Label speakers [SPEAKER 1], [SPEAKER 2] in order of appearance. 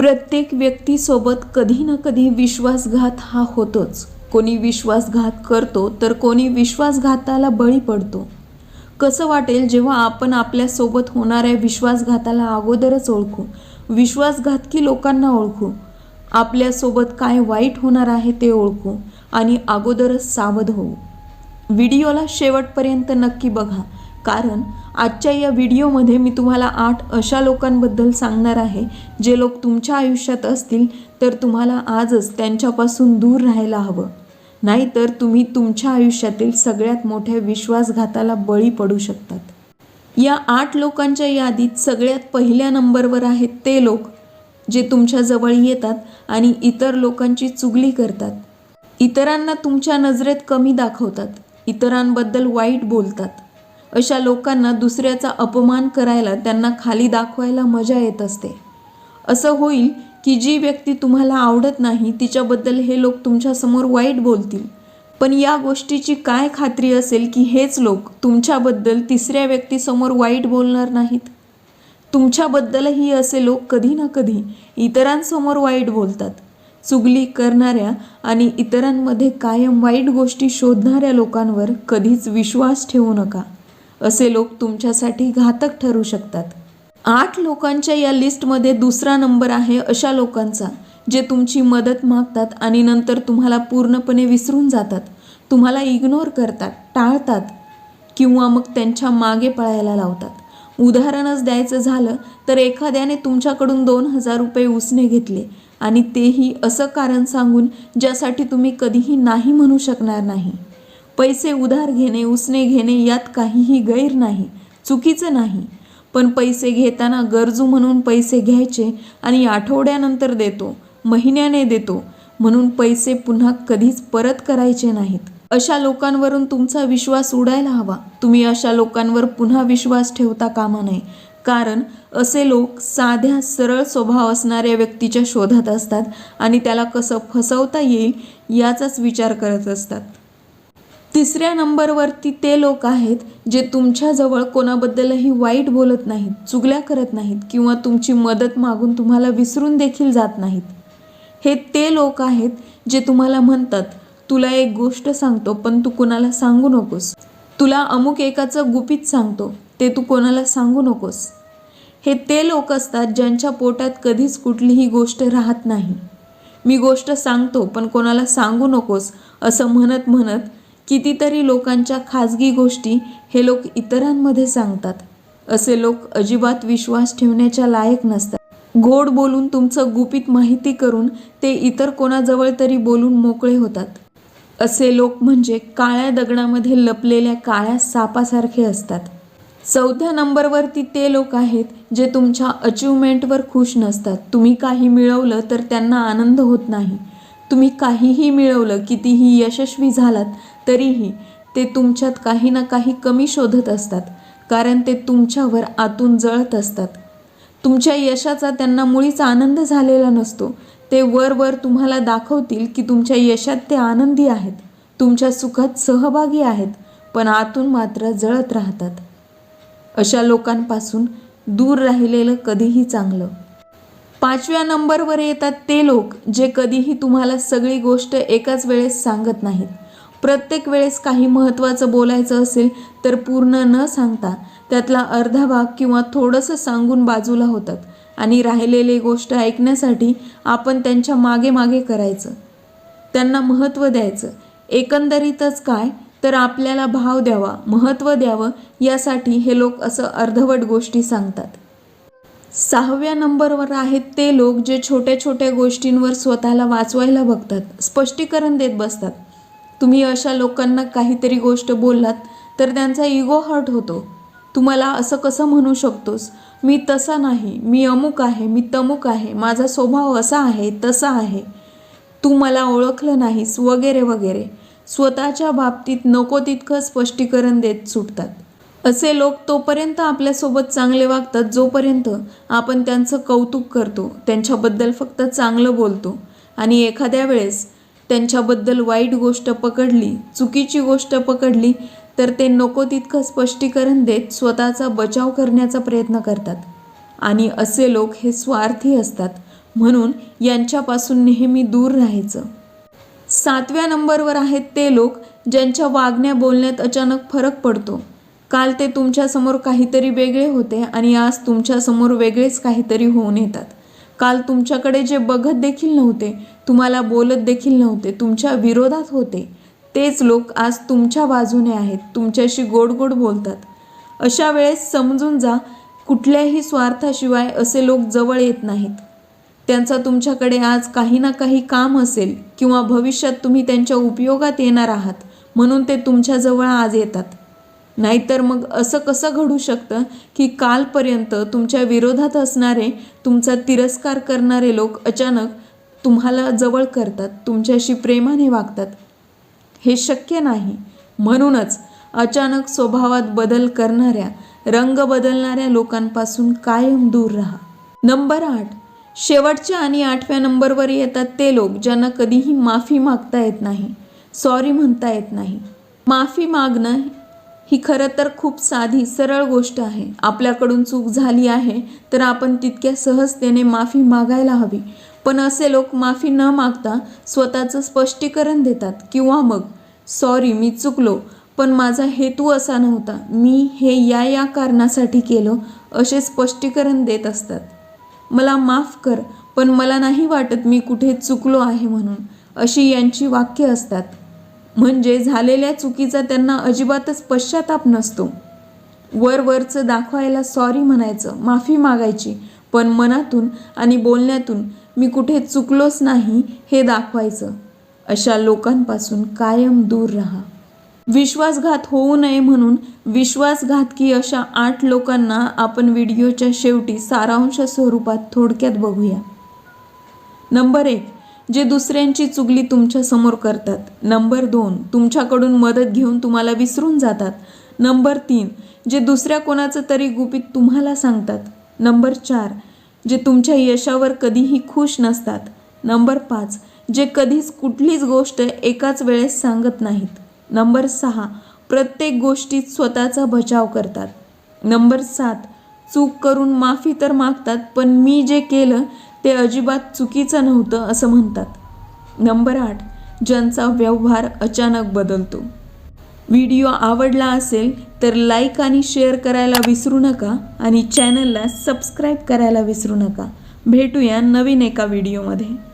[SPEAKER 1] प्रत्येक व्यक्तीसोबत कधी ना कधी विश्वासघात हा होतोच. कोणी विश्वासघात करतो तर कोणी विश्वासघाताला बळी पडतो. कसं वाटेल जेव्हा आपण आपल्यासोबत होणाऱ्या विश्वासघाताला अगोदरच ओळखू विश्वासघातकी लोकांना ओळखू आपल्यासोबत काय वाईट होणार आहे ते ओळखू आणि अगोदरच सावध होऊ. व्हिडिओला शेवटपर्यंत नक्की बघा कारण आजच्या या व्हिडिओमध्ये मी तुम्हाला आठ अशा लोकांबद्दल सांगणार आहे जे लोक तुमच्या आयुष्यात असतील तर तुम्हाला आजच त्यांच्यापासून दूर राहायला हवं. नाहीतर तुम्ही तुमच्या आयुष्यातील सगळ्यात मोठ्या विश्वासघाताला बळी पडू शकतात. या आठ लोकांच्या यादीत सगळ्यात पहिल्या नंबरवर आहेत ते लोक जे तुमच्याजवळ येतात आणि इतर लोकांची चुगली करतात. इतरांना तुमच्या नजरेत कमी दाखवतात. इतरांबद्दल वाईट बोलतात. अशा लोकांना दुसऱ्याचा अपमान करायला त्यांना खाली दाखवायला मजा येत असते. असं होईल की जी व्यक्ती तुम्हाला आवडत नाही तिच्याबद्दल हे लोक तुमच्यासमोर वाईट बोलतील. पण या गोष्टीची काय खात्री असेल की हेच लोक तुमच्याबद्दल तिसऱ्या व्यक्तीसमोर वाईट बोलणार नाहीत? तुमच्याबद्दलही असे लोक कधी ना कधी इतरांसमोर वाईट बोलतात. चुगली करणाऱ्या आणि इतरांमध्ये कायम वाईट गोष्टी शोधणाऱ्या लोकांवर कधीच विश्वास ठेवू नका. असे लोक तुमच्यासाठी घातक ठरू शकतात. आठ लोकांच्या या लिस्टमध्ये दुसरा नंबर आहे अशा लोकांचा जे तुमची मदत मागतात आणि नंतर तुम्हाला पूर्णपणे विसरून जातात तुम्हाला इग्नोर करतात टाळतात किंवा मग त्यांच्या मागे पळायला लावतात. उदाहरणच द्यायचं झालं तर एखाद्याने तुमच्याकडून दोन हजार रुपये उसने घेतले आणि तेही असं कारण सांगून ज्यासाठी तुम्ही कधीही नाही म्हणू शकणार नाही. पैसे उधार घेणे उसने घेणे यात काहीही गैर नाही चुकीचं नाही. पण पैसे घेताना गरजू म्हणून पैसे घ्यायचे आणि आठवड्यानंतर देतो महिन्याने देतो म्हणून पैसे पुन्हा कधीच परत करायचे नाहीत. अशा लोकांवरून तुमचा विश्वास उडायला हवा. तुम्ही अशा लोकांवर पुन्हा विश्वास ठेवता कामा नये. कारण असे लोक साध्या सरळ स्वभाव असणाऱ्या व्यक्तीच्या शोधात असतात आणि त्याला कसं फसवता येईल याचाच विचार करत असतात. तिसऱ्या नंबरवरती ते लोक आहेत जे तुमच्याजवळ कोणाबद्दलही वाईट बोलत नाहीत चुगल्या करत नाहीत किंवा तुमची मदत मागून तुम्हाला विसरून देखील जात नाहीत. हे ते लोक आहेत जे तुम्हाला म्हणतात तुला एक गोष्ट सांगतो पण तू कोणाला सांगू नकोस. तुला अमुक एकाचं गुपित सांगतो ते तू कोणाला सांगू नकोस. हे ते लोक असतात ज्यांच्या पोटात कधीच कुठलीही गोष्ट राहत नाही. मी गोष्ट सांगतो पण कोणाला सांगू नकोस असं म्हणत म्हणत कितीतरी लोकांच्या खाजगी गोष्टी हे लोक इतरांमध्ये सांगतात. असे लोक अजिबात विश्वास ठेवण्याच्या लायक नसतात. गोड बोलून तुमचं गुपित माहिती करून ते इतर कोणाजवळ तरी बोलून मोकळे होतात. असे लोक म्हणजे काळ्या दगडामध्ये लपलेल्या काळ्या सापासारखे असतात. चौथ्या नंबरवरती ते लोक आहेत जे तुमच्या अचिव्हमेंटवर खुश नसतात. तुम्ही काही मिळवलं तर त्यांना आनंद होत नाही. तुम्ही काहीही मिळवलं कितीही यशस्वी झालात तरीही ते तुमच्यात काही ना काही कमी शोधत असतात कारण ते तुमच्यावर आतून जळत असतात. तुमच्या यशाचा त्यांना मुळीच आनंद झालेला नसतो. ते वर वर तुम्हाला दाखवतील की तुमच्या यशात ते आनंदी आहेत तुमच्या सुखात सहभागी आहेत पण आतून मात्र जळत राहतात. अशा लोकांपासून दूर राहिलेलं कधीही चांगलं. पाचव्या नंबरवर येतात ते लोक जे कधीही तुम्हाला सगळी गोष्ट एकाच वेळेस सांगत नाहीत. प्रत्येक वेळेस काही महत्त्वाचं बोलायचं असेल तर पूर्ण न सांगता त्यातला अर्धा भाग किंवा थोडंसं सांगून बाजूला होतात आणि राहिलेली गोष्ट ऐकण्यासाठी आपण त्यांच्या मागे मागे करायचं. त्यांना महत्त्व द्यायचं. एकंदरीतच काय? तर आपल्याला भाव द्यावा महत्त्व द्यावं यासाठी हे लोक असं अर्धवट गोष्टी सांगतात. सहाव्या नंबरवर आहेत ते लोक जे छोट्या छोट्या गोष्टींवर स्वतःला वाचवायला बघतात स्पष्टीकरण देत बसतात. तुम्ही अशा लोकांना काहीतरी गोष्ट बोललात तर त्यांचा इगो हर्ट होतो. तुम्हाला असं कसं म्हणू शकतोस? मी तसा नाही मी अमुक आहे मी तमुक आहे माझा स्वभाव असा आहे तसा आहे. तू मला ओळखलं नाहीस वगैरे वगैरे. स्वतःच्या बाबतीत नको तितकं स्पष्टीकरण देत सुटतात. असे लोक तोपर्यंत आपल्यासोबत चांगले वागतात जोपर्यंत आपण त्यांचं कौतुक करतो त्यांच्याबद्दल फक्त चांगलं बोलतो. आणि एखाद्या वेळेस त्यांच्याबद्दल वाईट गोष्ट पकडली चुकीची गोष्ट पकडली तर ते नको तितकं स्पष्टीकरण देत स्वतःचा बचाव करण्याचा प्रयत्न करतात. आणि असे लोक हे स्वार्थी असतात. म्हणून यांच्यापासून नेहमी दूर राहायचं. सातव्या नंबरवर आहेत ते लोक ज्यांच्या वागण्या बोलण्यात अचानक फरक पडतो. काल ते तुमच्यासमोर काहीतरी वेगळे होते आणि आज तुमच्यासमोर वेगळेच काहीतरी होऊन येतात. काल तुमच्याकडे जे बघत देखील नव्हते तुम्हाला बोलत देखील नव्हते तुमच्या विरोधात होते. तेच लोक आज तुमच्या बाजूने आहेत तुमच्याशी गोड गोड बोलतात. अशा वेळेस समजून जा कुठल्याही स्वार्थाशिवाय असे लोक जवळ येत नाहीत. त्यांचा तुमच्याकडे आज काही ना काही काम असेल किंवा भविष्यात तुम्ही त्यांच्या उपयोगात येणार आहात म्हणून ते तुमच्याजवळ आज येतात. नाहीतर मग असं कसं घडू शकतं की कालपर्यंत तुमच्या विरोधात असणारे तुमचा तिरस्कार करणारे लोक अचानक तुम्हाला जवळ करतात तुमच्याशी प्रेमाने वागतात? हे शक्य नाही. म्हणूनच अचानक स्वभावात बदल करणाऱ्या रंग बदलणाऱ्या लोकांपासून कायम दूर राहा. नंबर आठ. शेवटच्या आणि आठव्या नंबरवर येतात ते लोक ज्यांना कधीही माफी मागता येत नाही. सॉरी म्हणता येत नाही. माफी मागणं ही खरं तर खूप साधी सरळ गोष्ट आहे. आपल्याकडून चूक झाली आहे तर आपण तितक्या सहजतेने माफी मागायला हवी. पण असे लोक माफी न मागता स्वतःचं स्पष्टीकरण देतात किंवा मग सॉरी मी चुकलो पण माझा हेतू असा नव्हता. मी हे या या कारणासाठी केलं असे स्पष्टीकरण देत असतात. मला माफ कर पण मला नाही वाटत मी कुठे चुकलो आहे म्हणून अशी यांची वाक्य असतात. म्हणजे झालेल्या चुकीचा त्यांना अजिबातच पश्चाताप नसतो. वर वरचं दाखवायला सॉरी म्हणायचं माफी मागायची पण मनातून आणि बोलण्यातून मी कुठे चुकलोच नाही हे दाखवायचं. अशा लोकांपासून कायम दूर राहा. विश्वासघात होऊ नये म्हणून विश्वासघातकी अशा आठ लोकांना आपण व्हिडिओच्या शेवटी सारांश स्वरूपात थोडक्यात बघूया. नंबर एक जे दुसऱ्यांची चुगली तुमच्यासमोर करतात. नंबर दोन तुमच्याकडून मदत घेऊन तुम्हाला विसरून जातात. नंबर तीन जे दुसऱ्या कोणाचं तरी गुपित तुम्हाला सांगतात. नंबर चार जे तुमच्या यशावर कधीही खुश नसतात. नंबर पाच जे कधीच कुठलीच गोष्ट एकाच वेळेस सांगत नाहीत. नंबर सहा प्रत्येक गोष्टीत स्वतःचा बचाव करतात. नंबर सात चूक करून माफी तर मागतात पण मी जे केलं ते अजिबात चुकीचं नव्हतं असं म्हणतात. नंबर आठ ज्यांचा व्यवहार अचानक बदलतो. व्हिडिओ आवडला असेल तर लाईक आणि शेअर करायला विसरू नका आणि चॅनलला सबस्क्राईब करायला विसरू नका. भेटूया नवीन एका व्हिडिओमध्ये.